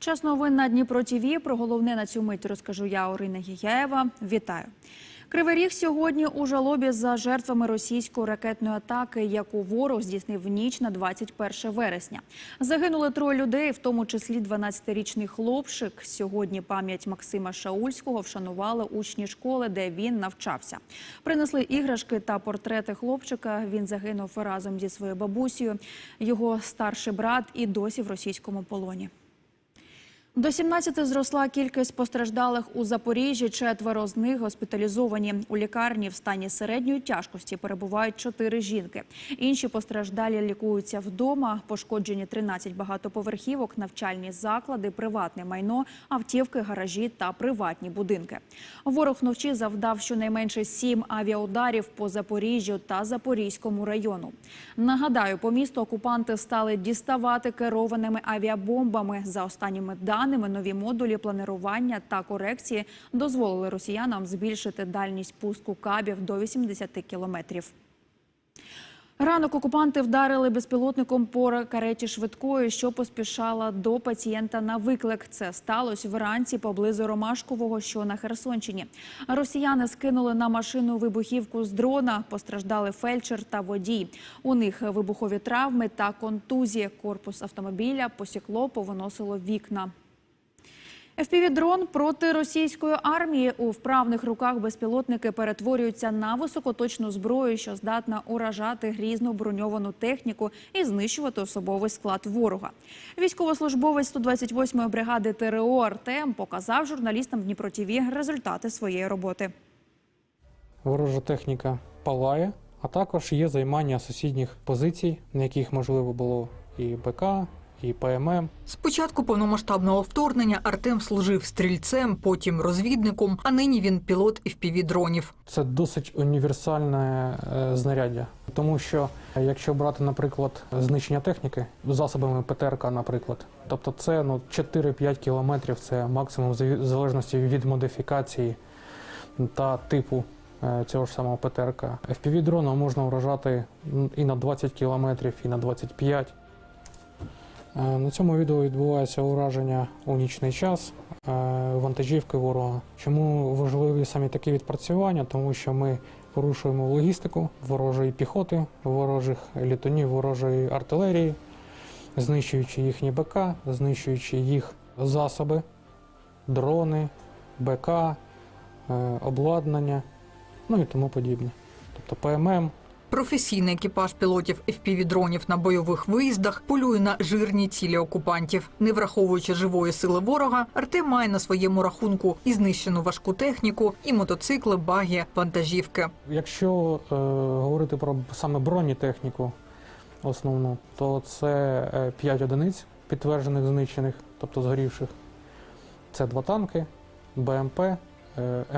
Час новин на Дніпро ТІВІ. Про головне на цю мить розкажу я, Орина Гігяєва. Вітаю. Кривий Ріг сьогодні у жалобі за жертвами російської ракетної атаки, яку ворог здійснив в ніч на 21 вересня. Загинули троє людей, в тому числі 12-річний хлопчик. Сьогодні пам'ять Максима Шаульського вшанували учні школи, де він навчався. Принесли іграшки та портрети хлопчика. Він загинув разом зі своєю бабусею. Його старший брат і досі в російському полоні. До 17 зросла кількість постраждалих у Запоріжжі. Четверо з них госпіталізовані. У лікарні в стані середньої тяжкості перебувають чотири жінки. Інші постраждалі лікуються вдома. Пошкоджені 13 багатоповерхівок, навчальні заклади, приватне майно, автівки, гаражі та приватні будинки. Ворог вночі завдав щонайменше сім авіаударів по Запоріжжю та Запорізькому району. Нагадаю, по місту окупанти стали діставати керованими авіабомбами. За останніми даними, нові модулі планування та корекції дозволили росіянам збільшити дальність пуску кабів до 80 кілометрів. Ранок окупанти вдарили безпілотником по кареті швидкої, що поспішала до пацієнта на виклик. Це сталося вранці поблизу Ромашкового, що на Херсонщині. Росіяни скинули на машину вибухівку з дрона. Постраждали фельдшер та водій. У них вибухові травми та контузії. Корпус автомобіля посікло, повиносило вікна. FPV-дрон проти російської армії у вправних руках безпілотники перетворюються на високоточну зброю, що здатна уражати грізну броньовану техніку і знищувати особовий склад ворога. Військовослужбовець 128-ї бригади ТРО Артем показав журналістам Дніпро ТІВІ результати своєї роботи. Ворожа техніка палає, а також є займання сусідніх позицій, на яких можливо було і БК, і ПММ. З початку повномасштабного вторгнення Артем служив стрільцем, потім розвідником, а нині він пілот FPV-дронів. Це досить універсальне е, знаряддя, тому що якщо брати, наприклад, знищення техніки засобами ПТРК, наприклад, тобто це ну 4-5 кілометрів, це максимум в залежності від модифікації та типу е, цього ж самого ПТРК. fpv дроном можна вражати і на 20 кілометрів, і на 25. Е, На цьому відео відбувається ураження у нічний час е, вантажівки ворога. Чому важливі самі такі відпрацювання? Тому що ми порушуємо логістику ворожої піхоти, ворожих літунів, ворожої артилерії, знищуючи їхні БК, знищуючи їх засоби, дрони, БК, е, обладнання, ну і тому подібне. Тобто ПММ, Професійний екіпаж пілотів FPV-дронів на бойових виїздах полює на жирні цілі окупантів. Не враховуючи живої сили ворога, Артем має на своєму рахунку і знищену важку техніку, і мотоцикли, баги, вантажівки. Якщо е, говорити про саме бронетехніку основну, то це 5 одиниць підтверджених знищених, тобто згорівших. Це два танки, БМП, е,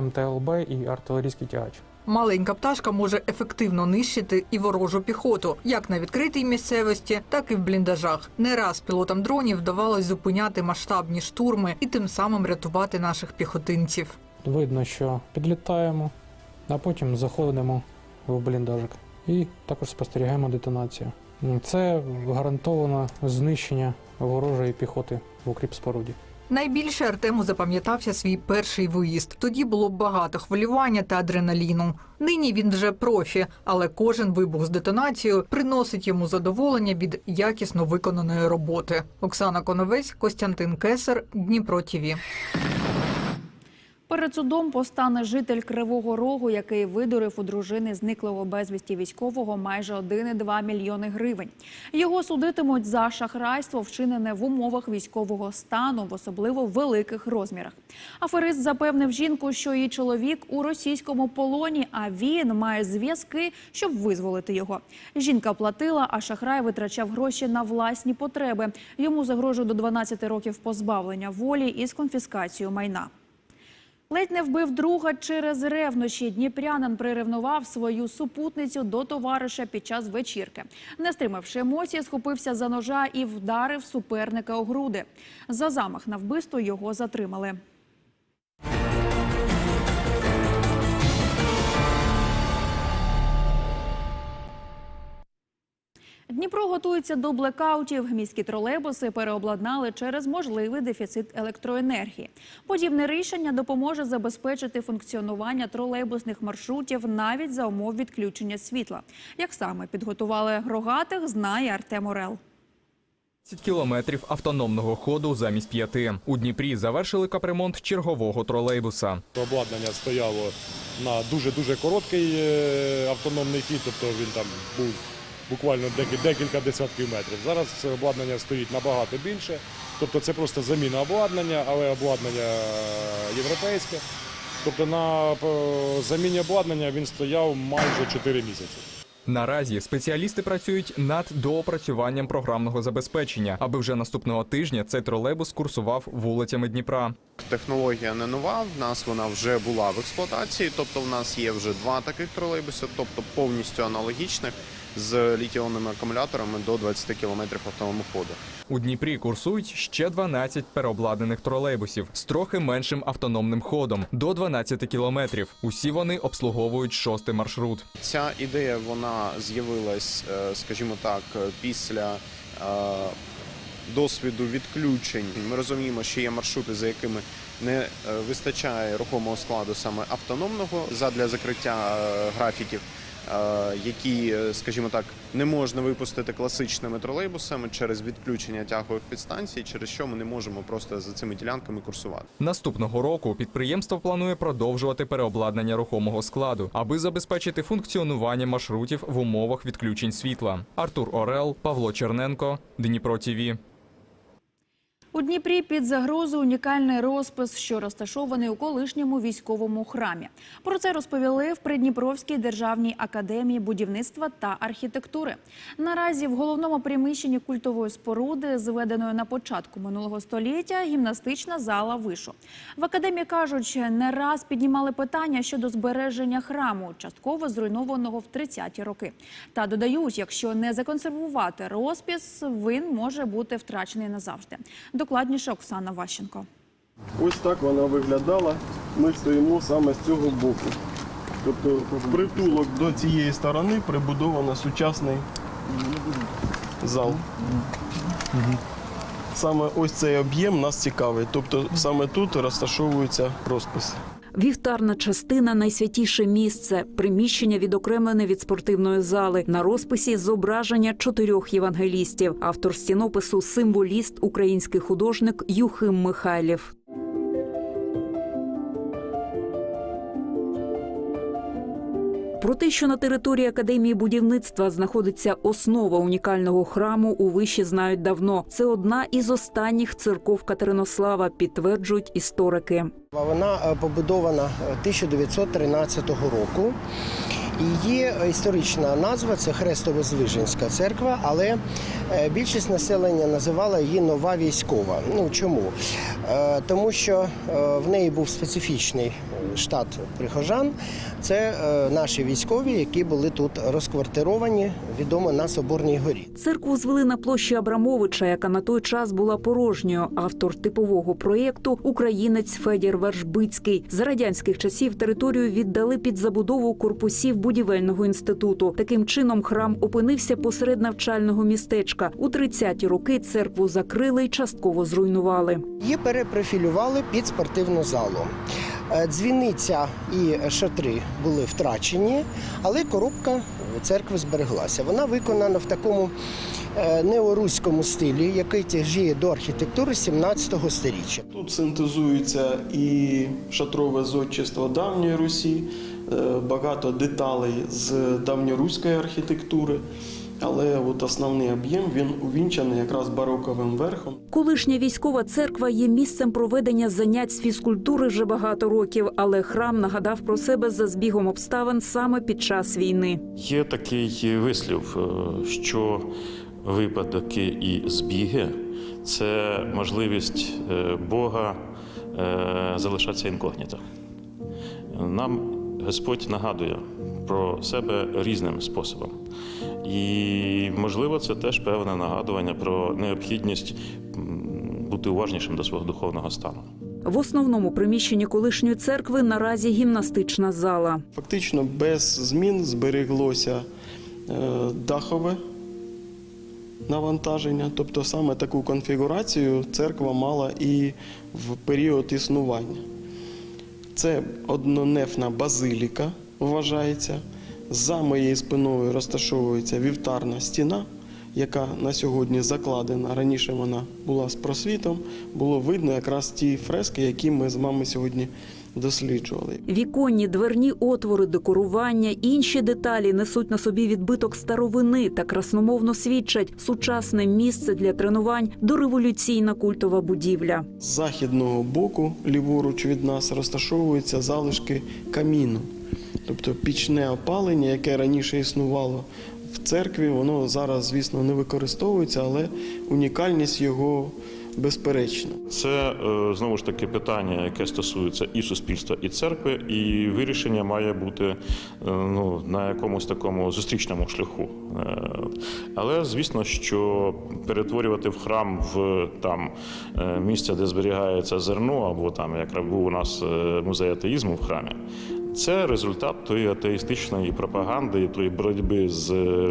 МТЛБ і артилерійський тягач. Маленька пташка може ефективно нищити і ворожу піхоту, як на відкритій місцевості, так і в бліндажах. Не раз пілотам дронів вдавалось зупиняти масштабні штурми і тим самим рятувати наших піхотинців. Видно, що підлітаємо, а потім заходимо в бліндажик і також спостерігаємо детонацію. Це гарантоване знищення ворожої піхоти в укріпспоруді. Найбільше Артему запам'ятався свій перший виїзд. Тоді було багато хвилювання та адреналіну. Нині він вже профі, але кожен вибух з детонацією приносить йому задоволення від якісно виконаної роботи. Оксана Коновець, Костянтин Кесар, Дніпро ТІВІ. Перед судом постане житель Кривого Рогу, який видурив у дружини зниклого безвісті військового майже 1,2 мільйони гривень. Його судитимуть за шахрайство, вчинене в умовах військового стану в особливо великих розмірах. Аферист запевнив жінку, що її чоловік у російському полоні, а він має зв'язки, щоб визволити його. Жінка платила, а шахрай витрачав гроші на власні потреби. Йому загрожує до 12 років позбавлення волі із конфіскацією майна. Ледь не вбив друга через ревнощі. Дніпрянин приревнував свою супутницю до товариша під час вечірки. Не стримавши емоції, схопився за ножа і вдарив суперника у груди. За замах на вбивство його затримали. Дніпро готується до блекаутів. Міські тролейбуси переобладнали через можливий дефіцит електроенергії. Подібне рішення допоможе забезпечити функціонування тролейбусних маршрутів навіть за умов відключення світла. Як саме підготували рогатих, знає Артем Орел. 10 кілометрів автономного ходу замість п'яти. У Дніпрі завершили капремонт чергового тролейбуса. Обладнання стояло на дуже-дуже короткий е, автономний хід, тобто він там був буквально декі- декілька десятків метрів. Зараз це обладнання стоїть набагато більше, тобто це просто заміна обладнання, але обладнання е, європейське. Тобто на е, заміні обладнання він стояв майже 4 місяці. Наразі спеціалісти працюють над доопрацюванням програмного забезпечення, аби вже наступного тижня цей тролейбус курсував вулицями Дніпра. Технологія не нова. В нас вона вже була в експлуатації. Тобто, в нас є вже два таких тролейбуси, тобто повністю аналогічних з літіонними акумуляторами до 20 км автономного ходу. У Дніпрі курсують ще 12 переобладнаних тролейбусів з трохи меншим автономним ходом до 12 кілометрів. Усі вони обслуговують шостий маршрут. Ця ідея вона з'явилась, е, скажімо так, після е, досвіду відключень. Ми розуміємо, що є маршрути, за якими не е, вистачає рухомого складу саме автономного задля закриття графіків. Е, Які, е, скажімо так, не можна випустити класичними тролейбусами через відключення тягових підстанцій, через що ми не можемо просто за цими ділянками курсувати. Наступного року підприємство планує продовжувати переобладнання рухомого складу, аби забезпечити функціонування маршрутів в умовах відключень світла. Артур Орел, Павло Черненко, Дніпро ТІВІ. У Дніпрі під загрозою унікальний розпис, що розташований у колишньому військовому храмі. Про це розповіли в Придніпровській державній академії будівництва та архітектури. Наразі в головному приміщенні культової споруди, зведеної на початку минулого століття, гімнастична зала вишу. В академії кажуть, не раз піднімали питання щодо збереження храму, частково зруйнованого в 30-ті роки. Та додають, якщо не законсервувати розпис, він може бути втрачений назавжди. Докладніше Оксана Ващенко. Ось так вона виглядала. Ми стоїмо саме з цього боку. Тобто притулок до цієї сторони прибудовано сучасний зал. Саме ось цей об'єм нас цікавить. Тобто саме тут розташовується розпис. Вівтарна частина найсвятіше місце, приміщення відокремлене від спортивної зали. На розписі зображення чотирьох євангелістів. Автор стінопису символіст, український художник Юхим Михайлів. Про те, що на території академії будівництва знаходиться основа унікального храму, у виші знають давно. Це одна із останніх церков Катеринослава, підтверджують історики. Вона е, побудована е, 1913 року. Є історична назва це Хрестово-Звиженська церква, але е, більшість населення називала її нова військова. Ну чому? Е, Тому що е, в неї був специфічний штат прихожан. Це наші військові, які були тут розквартировані, відомо на Соборній горі. Церкву звели на площі Абрамовича, яка на той час була порожньою. Автор типового проєкту українець Федір Вершбицький. За радянських часів територію віддали під забудову корпусів будівельного інституту. Таким чином храм опинився посеред навчального містечка. У 30-ті роки церкву закрили й частково зруйнували. Її перепрофілювали під спортивну залу. Е, Дзвіниця і шатри були втрачені, але коробка церкви збереглася. Вона виконана в такому е, неоруському стилі, який тяжіє до архітектури 17 століття. Тут синтезується і шатрове зодчество давньої Русі, багато деталей з давньоруської архітектури. Але от основний об'єм він увінчаний якраз бароковим верхом. Колишня військова церква є місцем проведення занять з фізкультури вже багато років, але храм нагадав про себе за збігом обставин саме під час війни. Є такий вислів, е, що випадки і збіги це можливість е, Бога е, залишатися інкогніто. Нам Господь нагадує про себе різним способом. І, можливо, це теж певне нагадування про необхідність бути уважнішим до свого духовного стану. В основному приміщенні колишньої церкви наразі гімнастична зала. Фактично без змін збереглося е, дахове навантаження. Тобто саме таку конфігурацію церква мала і в період існування. Це однонефна базиліка вважається. За моєю спиною розташовується вівтарна стіна, яка на сьогодні закладена. Раніше вона була з просвітом. Було видно якраз ті фрески, які ми з вами сьогодні досліджували. Віконні, дверні отвори, декорування, інші деталі несуть на собі відбиток старовини та красномовно свідчать сучасне місце для тренувань дореволюційна культова будівля. З західного боку, ліворуч від нас, розташовуються залишки каміну, тобто пічне опалення, яке раніше існувало в церкві, воно зараз, звісно, не використовується, але унікальність його безперечна. Це е, знову ж таки питання, яке стосується і суспільства, і церкви, і вирішення має бути е, ну, на якомусь такому зустрічному шляху. Е, Але звісно, що перетворювати в храм в там місце, де зберігається зерно, або там як був у нас музей атеїзму в храмі. Це результат тої атеїстичної пропаганди і тої боротьби з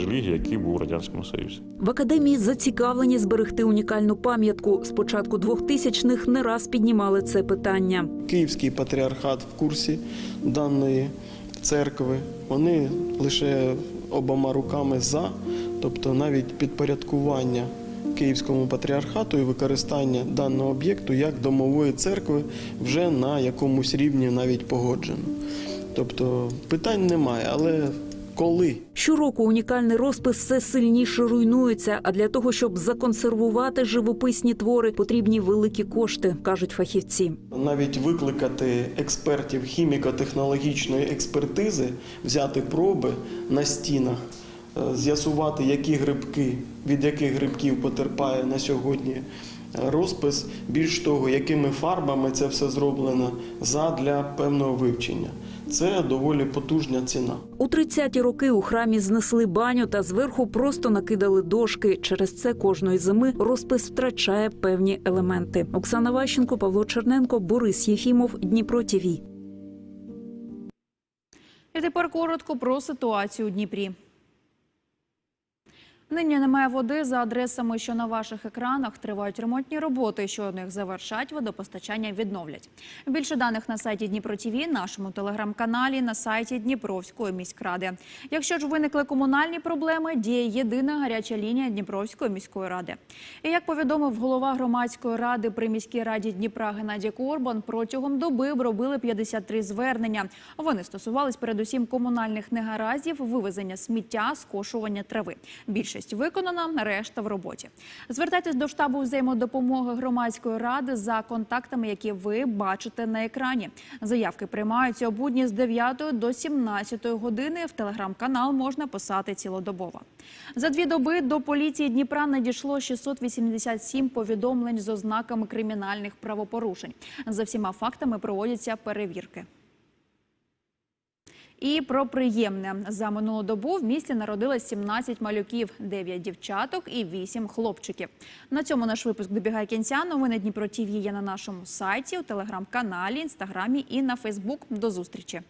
релігією, який був у радянському союзі. В академії зацікавлені зберегти унікальну пам'ятку. З початку 2000-х не раз піднімали це питання. Київський патріархат в курсі даної церкви. Вони лише обома руками за, тобто навіть підпорядкування Київському патріархату і використання даного об'єкту як домової церкви вже на якомусь рівні навіть погоджено. Тобто питань немає, але коли Щороку унікальний розпис все сильніше руйнується. А для того, щоб законсервувати живописні твори, потрібні великі кошти, кажуть фахівці. навіть викликати експертів хіміко-технологічної експертизи, взяти проби на стінах, з'ясувати, які грибки, від яких грибків потерпає на сьогодні е, розпис, більш того, якими фарбами це все зроблено задля певного вивчення. Це доволі потужна ціна. У 30-ті роки у храмі знесли баню та зверху просто накидали дошки. Через це кожної зими розпис втрачає певні елементи. Оксана Ващенко, Павло Черненко, Борис Єфімов, Дніпро ТІВІ. І тепер коротко про ситуацію у Дніпрі. Нині немає води за адресами, що на ваших екранах тривають ремонтні роботи. Що них завершать, водопостачання відновлять. Більше даних на сайті Дніпро ТІВІ, нашому телеграм-каналі, на сайті Дніпровської міськради. Якщо ж виникли комунальні проблеми, діє єдина гаряча лінія Дніпровської міської ради. І як повідомив голова громадської ради при міській раді Дніпра Геннадій Корбан, протягом доби робили 53 звернення. Вони стосувались передусім комунальних негараздів, вивезення сміття, скошування трави. Більшість виконана, решта в роботі. Звертайтесь до штабу взаємодопомоги громадської ради за контактами, які ви бачите на екрані. Заявки приймаються у будні з 9 до 17 години. В телеграм-канал можна писати цілодобово. За дві доби до поліції Дніпра надійшло 687 повідомлень з ознаками кримінальних правопорушень. За всіма фактами проводяться перевірки. І про приємне за минулу добу в місті народилось 17 малюків, 9 дівчаток і 8 хлопчиків. На цьому наш випуск добігає кінця. Новини Дніпро ТІВІ є на нашому сайті, у телеграм-каналі, інстаграмі і на Фейсбук. До зустрічі.